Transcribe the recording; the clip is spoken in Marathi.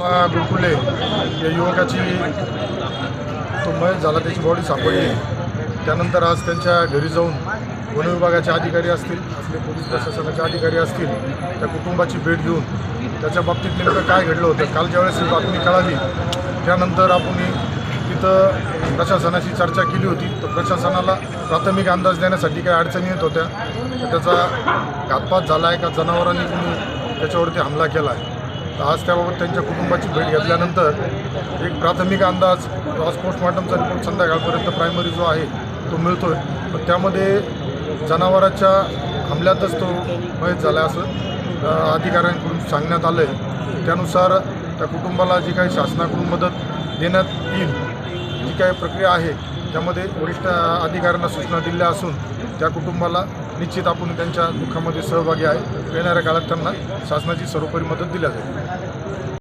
मा गुरकुले या युवकाची तो मयत झाला त्याची बॉडी सापडली त्यानंतर आज त्यांच्या घरी जाऊन वन विभागाचे अधिकारी असतील असले पोलीस प्रशासनाचे अधिकारी असतील त्या कुटुंबाची भेट घेऊन त्याच्या बाबतीत नेमकं काय घडलं होतं काल ज्यावेळेस ही बातमी कळाली त्यानंतर आपण तिथं प्रशासनाशी चर्चा केली होती. तर प्रशासनाला प्राथमिक अंदाज देण्यासाठी काही अडचणी येत होत्या. तर त्याचा घातपात झाला आहे का जनावरांनी त्याच्यावरती हमला केला आहे? आज त्याबाबत त्यांच्या कुटुंबाची भेट घेतल्यानंतर एक प्राथमिक अंदाज आज पोस्टमॉर्टमचा रिपोर्ट संध्याकाळपर्यंत प्रायमरी जो आहे तो मिळतो आहे पण त्यामध्ये जनावराच्या हमल्यातच तो मयत झाला असं अधिकाऱ्यांकडून सांगण्यात आलं आहे त्यानुसार त्या कुटुंबाला जी काही शासनाकडून मदत देण्यात येईल जी काही प्रक्रिया आहे त्यामध्ये वरिष्ठ अधिकाऱ्यांना सूचना दिल्या असून त्या कुटुंबाला निश्चित आपण त्यांच्या दुःखामध्ये सहभागी आहे. येणाऱ्या काळात त्यांना शासनाची सर्वोपरी मदत दिल्या जाईल.